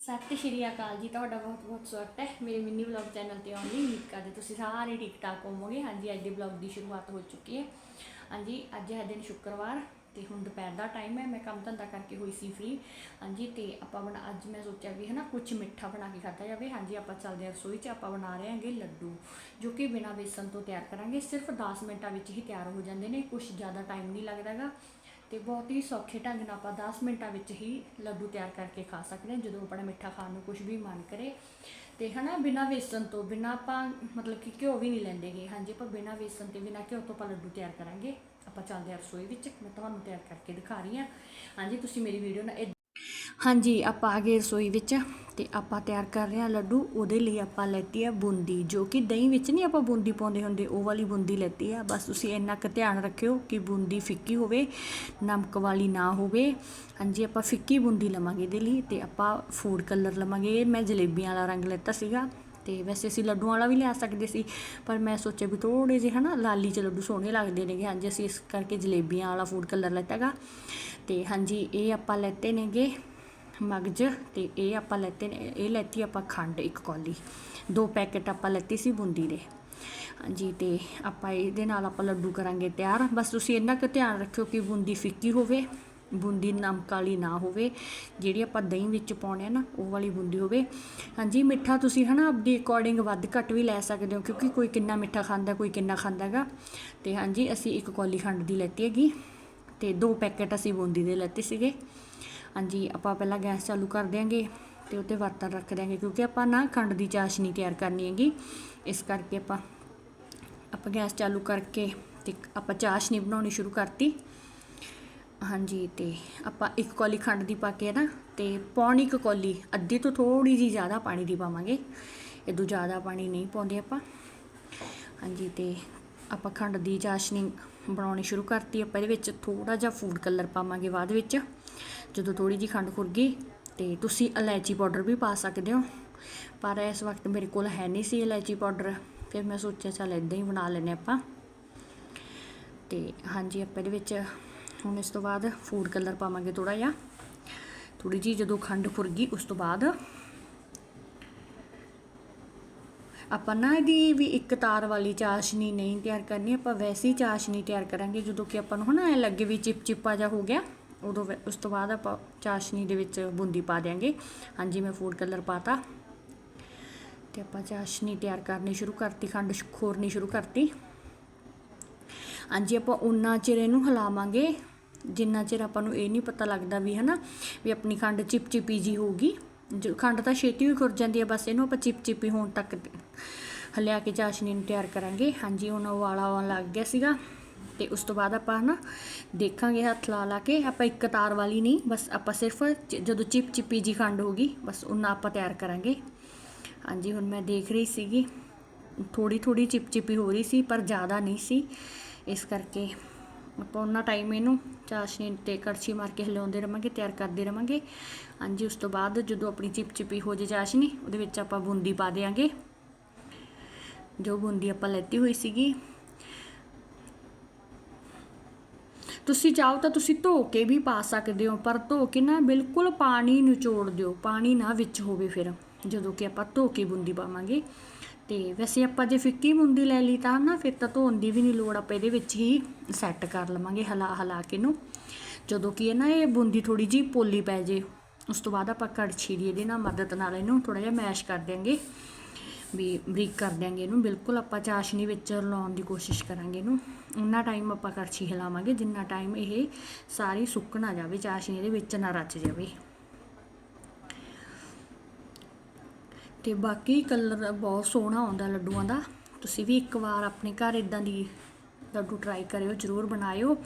ਸਤਿ ਸ਼੍ਰੀ ਅਕਾਲ ਜੀ, ਤੁਹਾਡਾ ਬਹੁਤ ਬਹੁਤ ਸਵਾਗਤ ਹੈ ਮੇਰੇ ਮਿੰਨੀ ਵਲੌਗ ਚੈਨਲ ਤੇ ਆਉਣ ਲਈ ਉਮੀਦ ਕਰਦੇ ਤੁਸੀਂ ਸਾਰੇ ਠੀਕ ਠਾਕ ਹੋਵੋਗੇ। ਹਾਂਜੀ, ਅੱਜ ਦੇ ਵਲੌਗ ਦੀ ਸ਼ੁਰੂਆਤ ਹੋ ਚੁੱਕੀ ਹੈ। ਹਾਂਜੀ, ਅੱਜ ਹੈ ਦਿਨ ਸ਼ੁੱਕਰਵਾਰ ਤੇ ਹੁਣ ਦੁਪਹਿਰ ਦਾ ਟਾਈਮ ਹੈ, ਮੈਂ ਕੰਮ ਧੰਦਾ ਕਰਕੇ ਹੋਈ ਸੀ ਫ੍ਰੀ ਹਾਂਜੀ, ਤੇ ਆਪਾਂ ਬਣਾ, ਅੱਜ ਮੈਂ ਸੋਚਿਆ ਵੀ ਹਨਾ ਕੁਝ ਮਿੱਠਾ ਬਣਾ ਕੇ ਖਾਧਾ ਜਾਵੇ। ਹਾਂਜੀ, ਆਪਾਂ ਚੱਲਦੇ ਹਾਂ ਰਸੋਈ 'ਚ, ਆਪਾਂ ਬਣਾ ਰਹੇ ਹਾਂਗੇ ਲੱਡੂ, ਜੋ ਕਿ ਬਿਨਾਂ ਬੇਸਨ ਤੋਂ ਤਿਆਰ ਕਰਾਂਗੇ। ਸਿਰਫ 10 ਮਿੰਟਾਂ ਵਿੱਚ ਹੀ ਤਿਆਰ ਹੋ ਜਾਂਦੇ ਨੇ ਕੁਝ ਜ਼ਿਆਦਾ ਟਾਈਮ ਨਹੀਂ ਲੱਗਦਾਗਾ। ਤੇ ਬਹੁਤ ਹੀ ਸੌਖੇ ਢੰਗ ਨਾਲ ਆਪਾਂ 10 ਮਿੰਟਾਂ ਵਿੱਚ ਹੀ ਲੱਡੂ ਤਿਆਰ ਕਰਕੇ ਖਾ ਸਕਦੇ ਹਾਂ, ਜਦੋਂ ਆਪਣਾ ਮਿੱਠਾ ਖਾਣ ਨੂੰ ਕੁਝ ਵੀ ਮਨ ਕਰੇ। ਤੇ ਹਨਾ, ਬਿਨਾਂ ਵੇਸਣ ਤੋਂ, ਬਿਨਾਂ ਆਪਾਂ ਮਤਲਬ ਕਿ ਘਿਓ ਵੀ ਨਹੀਂ ਲੈਂਦੇਗੇ। ਹਾਂਜੀ, ਆਪਾਂ ਬਿਨਾਂ ਵੇਸਣ ਤੇ, ਬਿਨਾਂ ਘਿਓ ਤੋਂ ਆਪਾਂ ਲੱਡੂ ਤਿਆਰ ਕਰਾਂਗੇ। ਆਪਾਂ ਚੱਲਦੇ ਹਾਂ ਰਸੋਈ ਵਿੱਚ, ਮੈਂ ਤੁਹਾਨੂੰ ਤਿਆਰ ਕਰਕੇ ਦਿਖਾ ਰਹੀ ਹਾਂ। ਹਾਂਜੀ, ਤੁਸੀਂ ਮੇਰੀ ਵੀਡੀਓ ਨਾਲ ਹਾਂਜੀ, ਆਪਾਂ ਆ ਗਏ ਰਸੋਈ ਵਿੱਚ ਤੇ ਆਪਾਂ ਤਿਆਰ ਕਰ ਰਹੇ ਹਾਂ ਲੱਡੂ। ਉਹਦੇ ਲਈ ਆਪਾਂ ਲੈਤੀ ਆ ਬੂੰਦੀ, ਜੋ ਕਿ ਦਹੀਂ ਵਿੱਚ ਨਹੀਂ ਆਪਾਂ ਬੂੰਦੀ ਪਾਉਂਦੇ ਹੁੰਦੇ, ਉਹ ਵਾਲੀ ਬੂੰਦੀ ਲੈਤੀ ਆ। ਬਸ ਤੁਸੀਂ ਇੰਨਾ ਕੁ ਧਿਆਨ ਰੱਖਿਓ ਕਿ ਬੂੰਦੀ ਫਿੱਕੀ ਹੋਵੇ, ਨਮਕ ਵਾਲੀ ਨਾ ਹੋਵੇ। ਹਾਂਜੀ, ਆਪਾਂ ਫਿੱਕੀ ਬੂੰਦੀ ਲਵਾਂਗੇ ਇਹਦੇ ਲਈ ਤੇ ਆਪਾਂ ਫੂਡ ਕਲਰ ਲਵਾਂਗੇ। ਮੈਂ ਜਲੇਬੀਆਂ ਵਾਲਾ ਰੰਗ ਲੈਤਾ ਸੀਗਾ ਤੇ ਵੈਸੇ ਅਸੀਂ ਲੱਡੂਆਂ ਵਾਲਾ ਵੀ ਲਿਆ ਸਕਦੇ ਸੀ, ਪਰ ਮੈਂ ਸੋਚਿਆ ਵੀ ਥੋੜੇ ਜਿਹੇ ਹਨਾ ਲਾਲੀ ਚ ਲੱਡੂ ਸੋਹਣੇ ਲੱਗਦੇ ਨੇਗੇ। ਹਾਂਜੀ, ਅਸੀਂ ਇਸ ਕਰਕੇ ਜਲੇਬੀਆਂ ਵਾਲਾ ਫੂਡ ਕਲਰ ਲੈਤਾਗਾ ਤੇ ਹਾਂਜੀ, ਇਹ ਆਪਾਂ ਲੈਤੇ ਨੇਗੇ। ਮਗਜ ਤੇ ਇਹ ਆਪਾਂ ਲੈਤੇ ਨੇ, ਇਹ ਲੈਤੀ ਆਪਾਂ ਖੰਡ ਇੱਕ ਕੌਲੀ। ਦੋ ਪੈਕੇਟ ਆਪਾਂ ਲੈਤੀ ਸੀ ਬੂੰਦੀ ਦੇ। ਹਾਂਜੀ, ਤੇ ਆਪਾਂ ਇਹਦੇ ਨਾਲ ਆਪਾਂ ਲੱਡੂ ਕਰਾਂਗੇ ਤਿਆਰ। ਬਸ ਤੁਸੀਂ ਇੰਨਾ ਕੁ ਧਿਆਨ ਰੱਖਿਓ ਕਿ ਬੂੰਦੀ ਫਿੱਕੀ ਹੋਵੇ, ਬੂੰਦੀ ਨਮਕ ਵਾਲੀ ਨਾ ਹੋਵੇ। ਜਿਹੜੀ ਆਪਾਂ ਦਹੀਂ ਵਿੱਚ ਪਾਉਣੇ ਆ ਨਾ, ਉਹ ਵਾਲੀ ਬੂੰਦੀ ਹੋਵੇ। ਹਾਂਜੀ, ਮਿੱਠਾ ਤੁਸੀਂ ਹਨਾ ਆਪਦੀ ਅਕੋਰਡਿੰਗ ਵੱਧ ਘੱਟ ਵੀ ਲੈ ਸਕਦੇ ਹੋ, ਕਿਉਂਕਿ ਕੋਈ ਕਿੰਨਾ ਮਿੱਠਾ ਖਾਂਦਾ, ਕੋਈ ਕਿੰਨਾ ਖਾਂਦਾ ਹੈਗਾ ਤੇ ਹਾਂਜੀ, ਅਸੀਂ ਇੱਕ ਕੌਲੀ ਖੰਡ ਦੀ ਲੈਤੀ ਹੈਗੀ। ਤੇ ਦੋ ਪੈਕੇਟ ਅਸੀਂ ਬੂੰਦੀ ਦੇ ਲੈਤੇ ਸੀਗੇ। ਹਾਂਜੀ, ਆਪਾਂ ਪਹਿਲਾਂ ਗੈਸ ਚਾਲੂ ਕਰ ਦਿਆਂਗੇ ਤੇ ਉੱਤੇ ਬਰਤਨ ਰੱਖ ਦਿਆਂਗੇ ਕਿਉਂਕਿ ਆਪਾਂ ਨਾ ਖੰਡ ਦੀ ਚਾਸ਼ਨੀ ਤਿਆਰ ਕਰਨੀ ਹੈਗੀ। ਇਸ ਕਰਕੇ ਆਪਾਂ ਆਪਾਂ ਗੈਸ ਚਾਲੂ ਕਰਕੇ ਤੇ ਆਪਾਂ ਚਾਸ਼ਨੀ ਬਣਾਉਣੀ ਸ਼ੁਰੂ ਕਰਤੀ। ਹਾਂਜੀ, ਤੇ ਆਪਾਂ ਇੱਕ ਕੌਲੀ ਖੰਡ ਦੀ ਪਾ ਕੇ ਨਾ ਤੇ ਪੌਣੀ ਇੱਕ ਕੌਲੀ, ਅੱਧੀ ਤੋਂ ਥੋੜੀ ਜੀ ਜ਼ਿਆਦਾ ਪਾਣੀ ਦੀ ਪਾਵਾਂਗੇ। ਇਦੋਂ ਜ਼ਿਆਦਾ ਪਾਣੀ ਨਹੀਂ ਪਾਉਂਦੇ ਆਪਾਂ। ਹਾਂਜੀ, ਤੇ ਆਪਾਂ ਖੰਡ ਦੀ ਚਾਸ਼ਨੀ ਬਣਾਉਣੀ ਸ਼ੁਰੂ ਕਰਤੀ, ਆਪਾਂ ਇਹਦੇ ਵਿੱਚ ਥੋੜਾ ਜਿਹਾ ਫੂਡ ਕਲਰ ਪਾਵਾਂਗੇ ਬਾਅਦ ਵਿੱਚ। ਜਦੋਂ ਥੋੜੀ ਜੀ ਖੰਡ ਖੁਰ ਗਈ ਤੇ ਤੁਸੀਂ ਇਲਾਇਚੀ ਪਾਊਡਰ ਵੀ ਪਾ ਸਕਦੇ ਹੋ। ਪਰ ਇਸ ਵਕਤ ਮੇਰੇ ਕੋਲ ਹੈ ਨਹੀਂ ਸੀ ਇਲਾਇਚੀ ਪਾਊਡਰ। ਫਿਰ ਮੈਂ ਸੋਚਿਆ ਚੱਲ ਇਦਾਂ ਹੀ ਬਣਾ ਲੈਨੇ ਆਪਾਂ। ਤੇ ਹਾਂਜੀ, ਆਪਾਂ ਇਹਦੇ ਵਿੱਚ ਹੁਣ ਇਸ ਤੋਂ ਬਾਅਦ ਫੂਡ ਕਲਰ ਪਾਵਾਂਗੇ ਥੋੜਾ ਜਿਹਾ। ਥੋੜੀ ਜੀ ਜਦੋਂ ਖੰਡ ਖੁਰ ਗਈ, ਉਸ ਤੋਂ ਬਾਅਦ ਆਪਾਂ ਨਾ ਇਹਦੀ ਵੀ ਇੱਕ ਤਾਰ ਵਾਲੀ ਚਾਸ਼ਨੀ ਨਹੀਂ ਤਿਆਰ ਕਰਨੀ, ਆਪਾਂ ਵੈਸੀ ਚਾਸ਼ਨੀ ਤਿਆਰ ਕਰਾਂਗੇ। ਜਦੋਂ ਕਿ ਆਪਾਂ ਨੂੰ ਹਨਾ ਐ ਲੱਗੇ ਵੀ ਚਿਪਚਿਪਾ ਜਾ ਹੋ ਗਿਆ। ਉਦੋਂ ਉਸ ਤੋਂ ਬਾਅਦ ਆਪਾਂ ਚਾਸ਼ਨੀ ਦੇ ਵਿੱਚ ਬੂੰਦੀ ਪਾ ਦਿਆਂਗੇ। ਹਾਂਜੀ, ਮੈਂ ਫੂਡ ਕਲਰ ਪਾਤਾ। ਤੇ ਆਪਾਂ ਚਾਸ਼ਨੀ ਤਿਆਰ ਕਰਨੀ ਸ਼ੁਰੂ ਕਰਤੀ, ਖੰਡ ਖੋਰਨੀ ਸ਼ੁਰੂ ਕਰਤੀ। ਹਾਂਜੀ, ਆਪਾਂ ਉਨਾ ਚਿਰ ਇਹਨੂੰ ਹਿਲਾਵਾਂਗੇ, ਜਿੰਨਾ ਚਿਰ ਆਪਾਂ ਨੂੰ ਇਹ ਨਹੀਂ ਪਤਾ ਲੱਗਦਾ ਵੀ ਹਨਾ, ਵੀ ਆਪਣੀ ਖੰਡ ਚਿਪਚਿਪੀ ਜੀ ਹੋਊਗੀ। ਜੋ ਖੰਡ ਤਾਂ ਛੇਤੀ ਹੀ ਖੁਰ ਜਾਂਦੀ ਹੈ, ਬਸ ਇਹਨੂੰ ਆਪਾਂ ਚਿਪਚਿਪੀ ਹੋਣ ਤੱਕ ਹਲਿਆ ਕੇ ਚਾਸ਼ਨੀ ਨੂੰ ਤਿਆਰ ਕਰਾਂਗੇ। ਹਾਂਜੀ, ਹੁਣ ਉਬਾਲਾ ਆਉਣ ਲੱਗ ਗਿਆ ਸੀਗਾ। ਤੇ ਉਸ ਤੋਂ ਬਾਅਦ ਆਪਾਂ ਨਾ ਦੇਖਾਂਗੇ ਹੱਥ ਲਾ ਲਾ ਕੇ, ਆਪਾਂ ਇੱਕ ਤਾਰ ਵਾਲੀ ਨਹੀਂ, ਬਸ ਆਪਾਂ ਸਿਰਫ ਚ- ਜਦੋਂ ਚਿਪਚਿਪੀ ਜੀ ਖੰਡ ਹੋਗੀ ਬਸ ਉਹਨਾਂ ਆਪਾਂ ਤਿਆਰ ਕਰਾਂਗੇ। ਹਾਂਜੀ, ਹੁਣ ਮੈਂ ਦੇਖ ਰਹੀ ਸੀਗੀ ਥੋੜੀ ਥੋੜੀ ਚਿਪਚਿਪੀ ਹੋ ਰਹੀ ਸੀ, ਪਰ ਜ਼ਿਆਦਾ ਨਹੀਂ ਸੀ। ਇਸ ਕਰਕੇ ਆਪਾਂ ਉਹਨਾਂ ਟਾਈਮ ਇਹਨੂੰ ਚਾਸ਼ਨੀ ਤੇ ਕੜਛੀ ਮਾਰ ਕੇ ਹਿਲਾਉਂਦੇ ਰਵਾਂਗੇ, ਤਿਆਰ ਕਰਦੇ ਰਵਾਂਗੇ। ਹਾਂਜੀ, ਉਸ ਤੋਂ ਬਾਅਦ ਜਦੋਂ ਆਪਣੀ ਚਿਪਚਿਪੀ ਹੋ ਜੇ ਚਾਸ਼ਨੀ, ਉਹਦੇ ਵਿੱਚ ਆਪਾਂ ਬੂੰਦੀ ਪਾ ਦੇਾਂਗੇ ਜੋ ਬੂੰਦੀ ਆਪਾਂ ਲੈਤੀ ਹੋਈ ਸੀਗੀ ਤੁਸੀਂ ਚਾਹੋ ਤਾਂ ਤੁਸੀਂ ਧੋ ਕੇ ਵੀ ਪਾ ਸਕਦੇ ਹੋ, ਪਰ ਧੋ ਕੇ ਨਾ ਬਿਲਕੁਲ ਪਾਣੀ ਨਿਚੋੜ ਦਿਓ। ਪਾਣੀ ਨਾ ਵਿੱਚ ਹੋਵੇ ਫਿਰ, ਜਦੋਂ ਕਿ ਆਪਾਂ ਧੋ ਕੇ ਬੂੰਦੀ ਪਾਵਾਂਗੇ। ਤੇ ਵੈਸੇ ਆਪਾਂ ਜੇ ਫਿੱਕੀ ਬੂੰਦੀ ਲੈ ਲਈ ਤਾਂ ਨਾ, ਫਿਰ ਤਾਂ ਧੋਣ ਦੀ ਵੀ ਨਹੀਂ ਲੋੜ, ਆਪਾਂ ਇਹਦੇ ਵਿੱਚ ਹੀ ਸੈੱਟ ਕਰ ਲਵਾਂਗੇ ਹਲਾ ਹਲਾ ਕੇ ਨੂੰ ਜਦੋਂ ਕਿ ਇਹ ਨਾ ਇਹ ਬੂੰਦੀ ਥੋੜੀ ਜੀ ਪੋਲੀ ਪੈ ਜੇ, ਉਸ ਤੋਂ ਬਾਅਦ ਆਪਾਂ ਕੜਛੀ ਦੀ ਇਹਦੇ ਨਾਲ ਮਦਦ ਨਾਲ ਇਹਨੂੰ ਥੋੜਾ ਜਿਹਾ ਮੈਸ਼ ਕਰ ਦਿਆਂਗੇ। ਵੀ ਬਰੀਕ ਕਰ ਦਿਆਂਗੇ ਇਹਨੂੰ। ਬਿਲਕੁਲ ਆਪਾਂ ਚਾਸ਼ਨੀ ਵਿੱਚ ਲਾਉਣ ਦੀ ਕੋਸ਼ਿਸ਼ ਕਰਾਂਗੇ ਇਹਨੂੰ। ਉਨਾ ਟਾਈਮ ਆਪਾਂ ਕੜਛੀ ਹਿਲਾਵਾਂਗੇ, ਜਿੰਨਾ ਟਾਈਮ ਇਹ ਸਾਰੀ ਸੁੱਕ ਨਾ ਜਾਵੇ, ਚਾਸ਼ਨੀ ਇਹਦੇ ਵਿੱਚ ਨਾ ਰਚ ਜਾਵੇ। ਤੇ ਬਾਕੀ ਕਲਰ ਬਹੁਤ ਸੋਹਣਾ ਆਉਂਦਾ ਲੱਡੂਆਂ ਦਾ। ਤੁਸੀਂ ਵੀ ਇੱਕ ਵਾਰ ਆਪਣੇ ਘਰ ਇਦਾਂ ਦੀ ਲੱਡੂ ਟਰਾਈ ਕਰਿਓ, ਜਰੂਰ ਬਣਾਇਓ।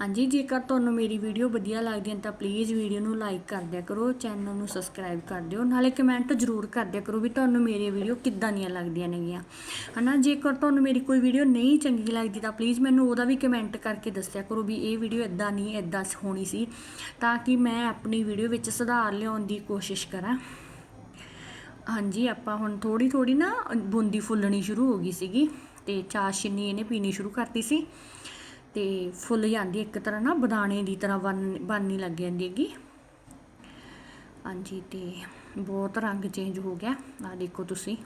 ਹਾਂਜੀ, ਜੇਕਰ ਤੁਹਾਨੂੰ ਮੇਰੀ ਵੀਡੀਓ ਵਧੀਆ ਲੱਗਦੀ ਹੈ ਤਾਂ ਪਲੀਜ਼ ਵੀਡੀਓ ਨੂੰ ਲਾਈਕ ਕਰ ਦਿਆ ਕਰੋ ਚੈਨਲ ਨੂੰ ਸਬਸਕ੍ਰਾਈਬ ਕਰ ਦਿਓ, ਨਾਲੇ ਕਮੈਂਟ ਜਰੂਰ ਕਰ ਦਿਆ ਕਰੋ ਵੀ ਤੁਹਾਨੂੰ ਮੇਰੀ ਵੀਡੀਓ ਕਿੱਦਾਂ ਦੀਆਂ ਲੱਗਦੀਆਂ ਨੇਗੀਆਂ। ਹਨਾ, ਜੇਕਰ ਤੁਹਾਨੂੰ ਮੇਰੀ ਕੋਈ ਵੀਡੀਓ ਨਹੀਂ ਚੰਗੀ ਲੱਗਦੀ ਤਾਂ ਪਲੀਜ਼ ਮੈਨੂੰ ਉਹਦਾ ਵੀ ਕਮੈਂਟ ਕਰਕੇ ਦੱਸਿਆ ਕਰੋ ਵੀ ਇਹ ਵੀਡੀਓ ਇਦਾਂ ਨਹੀਂ ਇਦਾਂ ਹੋਣੀ ਸੀ, ਤਾਂ ਕਿ ਮੈਂ ਆਪਣੀ ਵੀਡੀਓ ਵਿੱਚ ਸੁਧਾਰ ਲਿਆਉਣ ਦੀ ਕੋਸ਼ਿਸ਼ ਕਰਾਂ। ਹਾਂਜੀ, ਆਪਾਂ ਹੁਣ ਥੋੜੀ ਥੋੜੀ ਨਾ ਬੂੰਦੀ ਫੁੱਲਣੀ ਸ਼ੁਰੂ ਹੋ ਗਈ ਸੀਗੀ। ਤੇ ਚਾਸ਼ਨੀ ਇਹਨੇ ਪੀਣੀ ਸ਼ੁਰੂ ਕਰਤੀ ਸੀ। ਤੇ ਫੁੱਲ ਜਾਂਦੀ ਇੱਕ ਤਰ੍ਹਾਂ ਨਾ ਬਦਾਣੇ ਦੀ ਤਰ੍ਹਾਂ ਬਣ, ਬਣਨੀ ਲੱਗ ਜਾਂਦੀ ਹੈਗੀ। ਹਾਂਜੀ, ਤੇ ਬਹੁਤ ਰੰਗ ਚੇਂਜ ਹੋ ਗਿਆ। ਆ ਦੇਖੋ ਤੁਸੀਂ।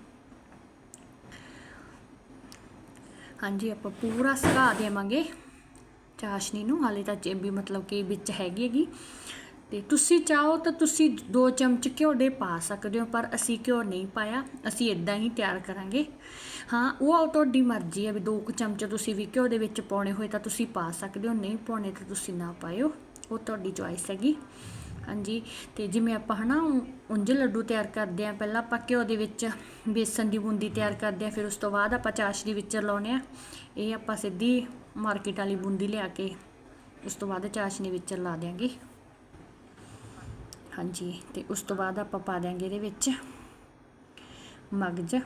ਹਾਂਜੀ, ਆਪਾਂ ਪੂਰਾ ਸੁਕਾ ਦੇਵਾਂਗੇ। ਚਾਸ਼ਨੀ ਨੂੰ। ਹਾਲੇ ਤਾਂ ਵੀ ਮਤਲਬ ਕਿ ਵਿੱਚ ਹੈਗੀ ਹੈਗੀ। ਤੇ ਤੁਸੀਂ ਚਾਹੋ ਤਾਂ ਤੁਸੀਂ 2 ਚਮਚ ਘਿਓ ਦੇ ਪਾ ਸਕਦੇ ਹੋ, ਪਰ ਅਸੀਂ ਘਿਓ ਨਹੀਂ ਪਾਇਆ, ਅਸੀਂ ਇਦਾਂ ਹੀ ਤਿਆਰ ਕਰਾਂਗੇ। ਹਾਂ, ਉਹ ਤੁਹਾਡੀ ਮਰਜ਼ੀ ਹੈ ਵੀ 2 ਚਮਚ ਤੁਸੀਂ ਵੀ ਘਿਓ ਦੇ ਵਿੱਚ ਪਾਉਣੇ ਹੋਏ ਤਾਂ ਤੁਸੀਂ ਪਾ ਸਕਦੇ ਹੋ, ਨਹੀਂ ਪਾਉਣੇ ਤਾਂ ਤੁਸੀਂ ਨਾ ਪਾਇਓ। ਉਹ ਤੁਹਾਡੀ ਚੋਇਸ ਹੈਗੀ। ਹਾਂਜੀ, ਤੇ ਜਿਵੇਂ ਆਪਾਂ ਹਨਾ ਉਂਝ ਲੱਡੂ ਤਿਆਰ ਕਰਦੇ ਆ ਪਹਿਲਾਂ ਆਪਾਂ ਘਿਓ ਦੇ ਵਿੱਚ ਬੇਸਨ ਦੀ ਬੂੰਦੀ ਤਿਆਰ ਕਰਦੇ ਆ ਫਿਰ ਉਸ ਤੋਂ ਬਾਅਦ ਆਪਾਂ ਚਾਸ਼ਨੀ ਵਿੱਚ ਲਾਉਨੇ ਆ ਇਹ ਆਪਾਂ ਸਿੱਧੀ ਮਾਰਕੀਟ ਵਾਲੀ ਬੂੰਦੀ ਲਿਆ ਕੇ ਉਸ ਤੋਂ ਬਾਅਦ ਚਾਸ਼ਨੀ ਵਿੱਚ ਲਾ ਦਿਆਂਗੇ। ਹਾਂਜੀ, ਤੇ ਉਸ ਤੋਂ ਬਾਅਦ ਆਪਾਂ ਪਾ ਦਿਆਂਗੇ ਇਹਦੇ ਵਿੱਚ ਮਗਜ।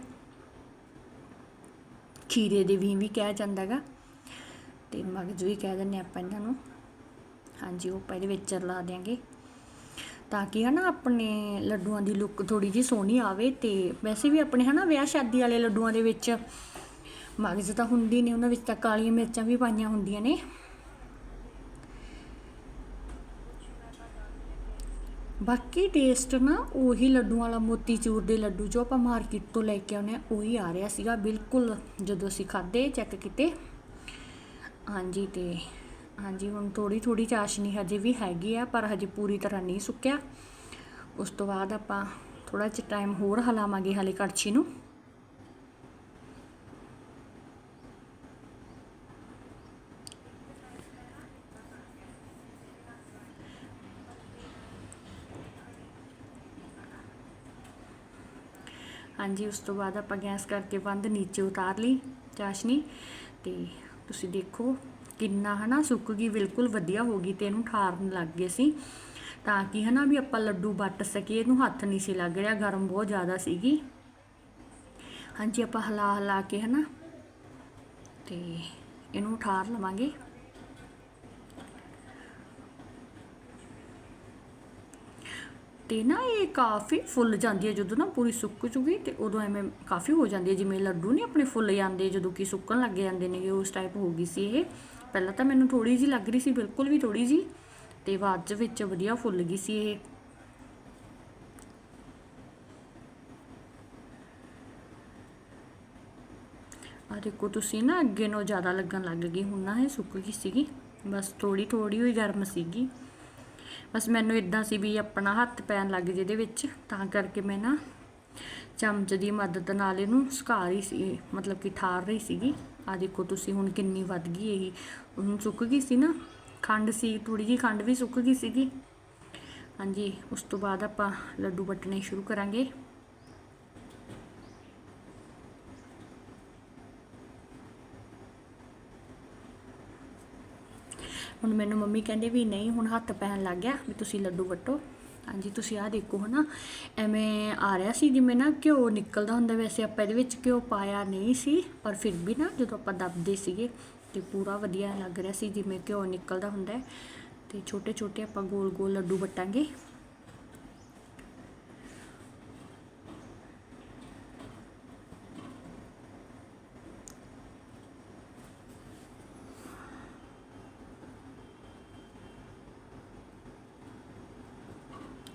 ਖੀਰੇ ਦੇ ਵੀ ਵੀ ਕਿਹਾ ਜਾਂਦਾਗਾ ਤੇ ਮਗਜ ਵੀ ਕਹਿ ਦਿੰਦੇ ਆਪਾਂ ਇਹਨਾਂ ਨੂੰ। ਹਾਂਜੀ, ਉਹ ਆਪਾਂ ਇਹਦੇ ਵਿੱਚ ਰਲਾ ਦਿਆਂਗੇ। ਤਾਂ ਕਿ ਹਨਾ ਆਪਣੇ ਲੱਡੂਆਂ ਦੀ ਲੁੱਕ ਥੋੜੀ ਜਿਹੀ ਸੋਹਣੀ ਆਵੇ ਤੇ ਵੈਸੇ ਵੀ ਆਪਣੇ ਹਨਾ ਵਿਆਹ ਸ਼ਾਦੀ ਵਾਲੇ ਲੱਡੂਆਂ ਦੇ ਵਿੱਚ ਮਗਜ਼ ਤਾਂ ਹੁੰਦੀ ਨਹੀਂ ਉਹਨਾਂ ਵਿੱਚ ਤਾਂ ਕਾਲੀਆਂ ਮਿਰਚਾਂ ਵੀ ਪਾਈਆਂ ਹੁੰਦੀਆਂ ਨੇ। ਬਾਕੀ ਟੇਸਟ ਨਾ ਉਹੀ ਲੱਡੂ ਵਾਲਾ ਮੋਤੀਚੂਰ ਦੇ ਲੱਡੂ ਜੋ ਆਪਾਂ ਮਾਰਕੀਟ ਤੋਂ ਲੈ ਕੇ ਆਉਨੇ ਆ ਉਹੀ ਆ ਰਿਹਾ ਸੀਗਾ ਬਿਲਕੁਲ ਜਦੋਂ ਅਸੀਂ ਖਾਦੇ ਚੈੱਕ ਕੀਤੇ। ਹਾਂਜੀ ਤੇ, ਹਾਂਜੀ, ਹੁਣ ਥੋੜੀ ਥੋੜੀ ਚਾਸ਼ਨੀ ਹਜੇ ਵੀ ਹੈਗੀ ਆ, ਪਰ ਹਜੇ ਪੂਰੀ ਤਰ੍ਹਾਂ ਨਹੀਂ ਸੁੱਕਿਆ। ਉਸ ਤੋਂ ਬਾਅਦ ਆਪਾਂ ਥੋੜਾ ਜਿਹਾ ਟਾਈਮ ਹੋਰ ਹਲਾਵਾਂਗੇ ਹਲੇ ਕੜਛੀ ਨੂੰ। ਹਾਂਜੀ, ਉਸ ਤੋਂ ਬਾਅਦ ਆਪਾਂ ਗੈਸ ਕਰਕੇ ਬੰਦ ਨੀਚੇ ਉਤਾਰ ਲਈ ਚਾਸ਼ਨੀ ਤੇ ਤੁਸੀਂ ਦੇਖੋ ਕਿੰਨਾ ਹਨਾ ਸੁੱਕ ਗਈ, ਬਿਲਕੁਲ ਵਧੀਆ ਹੋ ਗਈ ਤੇ ਇਹਨੂੰ ਠਾਰਨ ਲੱਗ ਗਏ ਸੀ ਤਾਂ ਕਿ ਹਨਾ ਵੀ ਆਪਾਂ ਲੱਡੂ ਵੱਟ ਸਕੀਏ, ਇਹਨੂੰ ਹੱਥ ਨਹੀਂ ਸੀ ਲੱਗ ਰਿਹਾ, ਗਰਮ ਬਹੁਤ ਜ਼ਿਆਦਾ ਸੀਗੀ। ਹਾਂਜੀ, ਆਪਾਂ ਹਲਾ ਹਲਾ ਕੇ ਹਨਾ ਤੇ ਇਹਨੂੰ ਠਾਰ ਲਵਾਂਗੇ। ਤੇ ਨਾ ਇਹ ਕਾਫੀ ਫੁੱਲ ਜਾਂਦੀ ਹੈ ਜਦੋਂ ਨਾ ਪੂਰੀ ਸੁੱਕ ਚੁਗੀ ਤੇ ਉਦੋਂ ਐਵੇਂ ਕਾਫੀ ਹੋ ਜਾਂਦੀ ਹੈ। ਜਿਵੇਂ ਲੱਡੂ ਨਹੀਂ ਆਪਣੇ ਫੁੱਲ ਜਾਂਦੇ, ਜਦੋਂ ਕਿ ਸੁੱਕਣ ਲੱਗ ਜਾਂਦੇ ਨੇ ਉਸ ਟਾਈਪ ਹੋ ਗਈ ਸੀ ਇਹ। ਪਹਿਲਾਂ ਤਾਂ ਮੈਨੂੰ ਥੋੜੀ ਜੀ ਲੱਗ ਰਹੀ ਸੀ, ਬਿਲਕੁਲ ਵੀ ਥੋੜੀ ਜੀ ਤੇ ਬਾਅਦ ਵਿੱਚ ਵਧੀਆ ਫੁੱਲ ਗਈ ਸੀ ਇਹ। ਆ ਦੇਖੋ, ਤੁਸੀਂ ਨਾ ਅੱਗੇ ਨੂੰ ਜ਼ਿਆਦਾ ਲੱਗਣ ਲੱਗ ਗਈ। ਹੁਣ ਨਾ ਇਹ ਸੁੱਕ ਗਈ ਸੀਗੀ। ਬਸ ਥੋੜੀ ਥੋੜੀ ਹੋਈ ਗਰਮ ਸੀਗੀ। ਬਸ ਮੈਨੂੰ ਇਦਾਂ ਸੀ ਵੀ ਆਪਣਾ ਹੱਥ ਪੈਣ ਲੱਗ ਜਿਹਦੇ ਵਿੱਚ, ਤਾਂ ਕਰਕੇ ਮੈਂ ਨਾ ਚਮਚ ਦੀ ਮਦਦ ਨਾਲ ਇਹਨੂੰ ਸੁਕਾ ਰਹੀ ਸੀ, ਮਤਲਬ ਕਿ ਠਾਰ ਰਹੀ ਸੀਗੀ। ਆ ਦੇਖੋ ਤੁਸੀਂ ਹੁਣ ਕਿੰਨੀ ਵੱਧ ਗਈ ਇਹ। ਹੁਣ ਸੁੱਕ ਗਈ ਸੀ ਨਾ, ਖੰਡ ਸੀ ਥੋੜੀ ਜੀ ਖੰਡ ਵੀ ਸੁੱਕ ਗਈ ਸੀਗੀ। ਹਾਂਜੀ, ਉਸ ਤੋਂ ਬਾਅਦ ਆਪਾਂ ਲੱਡੂ ਵੱਟਣੇ ਸ਼ੁਰੂ ਕਰਾਂਗੇ। ਹੁਣ ਮੈਨੂੰ ਮੰਮੀ ਕਹਿੰਦੇ ਵੀ ਨਹੀਂ, ਹੁਣ ਹੱਥ ਪੈਣ ਲੱਗ ਗਿਆ ਵੀ ਤੁਸੀਂ ਲੱਡੂ ਵੱਟੋ। ਹਾਂਜੀ, ਤੁਸੀਂ ਆਹ ਦੇਖੋ ਹਨਾ, ਐਵੇਂ ਆ ਰਿਹਾ ਸੀ ਜਿਵੇਂ ਨਾ ਘਿਓ ਨਿਕਲਦਾ ਹੁੰਦਾ ਵੈਸੇ ਆਪਾਂ ਇਹਦੇ ਵਿੱਚ ਘਿਓ ਪਾਇਆ ਨਹੀਂ ਸੀ, ਪਰ ਫਿਰ ਵੀ ਨਾ ਜਦੋਂ ਆਪਾਂ ਦੱਬਦੇ ਸੀਗੇ ਤੇ ਪੂਰਾ ਵਧੀਆ ਲੱਗ ਰਿਹਾ ਸੀ ਜਿਵੇਂ ਘਿਓ ਨਿਕਲਦਾ ਹੁੰਦਾ ਹੈ। ਤੇ ਛੋਟੇ ਛੋਟੇ ਆਪਾਂ ਗੋਲ ਗੋਲ ਲੱਡੂ ਵਟਾਂਗੇ।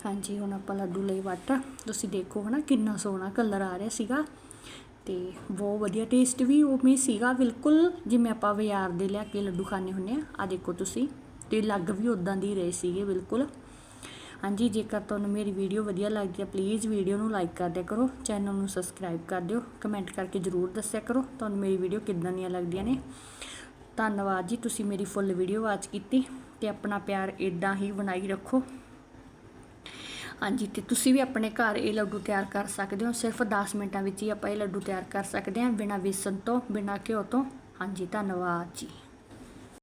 ਹਾਂਜੀ, ਹੁਣ ਆਪਾਂ ਲੱਡੂ ਲਈ ਵੱਟ ਤੁਸੀਂ ਦੇਖੋ ਹਨਾ, ਕਿੰਨਾ ਸੋਹਣਾ ਕਲਰ ਆ ਰਿਹਾ ਸੀਗਾ। ਤੇ ਬਹੁਤ ਵਧੀਆ ਟੇਸਟ ਵੀ ਉਵੇਂ ਸੀਗਾ, ਬਿਲਕੁਲ ਜਿਵੇਂ ਆਪਾਂ ਬਾਜ਼ਾਰ ਦੇ ਲਿਆ ਕੇ ਲੱਡੂ ਖਾਣੇ ਹੁੰਨੇ ਆ। ਆ ਦੇਖੋ ਤੁਸੀਂ, ਤੇ ਲੱਗ ਵੀ ਉਦਾਂ ਦੀ ਰਹੇ ਸੀਗੇ, ਬਿਲਕੁਲ। ਹਾਂਜੀ, ਜੇਕਰ ਤੁਹਾਨੂੰ ਮੇਰੀ ਵੀਡੀਓ ਵਧੀਆ ਲੱਗਦੀ ਹੈ ਪਲੀਜ਼ ਵੀਡੀਓ ਨੂੰ ਲਾਈਕ ਕਰ ਦਿਆ ਕਰੋ ਚੈਨਲ ਨੂੰ ਸਬਸਕ੍ਰਾਈਬ ਕਰ ਦਿਓ ਕਮੈਂਟ ਕਰਕੇ ਜਰੂਰ ਦੱਸਿਆ ਕਰੋ, ਤੁਹਾਨੂੰ ਮੇਰੀ ਵੀਡੀਓ ਕਿੱਦਾਂ ਦੀਆਂ ਲੱਗਦੀਆਂ ਨੇ। ਧੰਨਵਾਦ ਜੀ, ਤੁਸੀਂ ਮੇਰੀ ਫੁੱਲ ਵੀਡੀਓ ਵਾਚ ਕੀਤੀ, ਤੇ ਆਪਣਾ ਪਿਆਰ ਇਦਾਂ ਹੀ ਬਣਾਈ ਰੱਖੋ। ਹਾਂਜੀ, ਤੇ ਤੁਸੀਂ ਵੀ ਆਪਣੇ ਘਰ ਇਹ ਲੱਡੂ ਤਿਆਰ ਕਰ ਸਕਦੇ ਹੋ। ਸਿਰਫ 10 ਮਿੰਟਾਂ ਵਿੱਚ ਹੀ ਆਪਾਂ ਇਹ ਲੱਡੂ ਤਿਆਰ ਕਰ ਸਕਦੇ ਹਾਂ, ਬਿਨਾਂ ਵੇਸਣ ਤੋਂ, ਬਿਨਾਂ ਘਿਓ ਤੋਂ। ਹਾਂਜੀ, ਧੰਨਵਾਦ ਜੀ।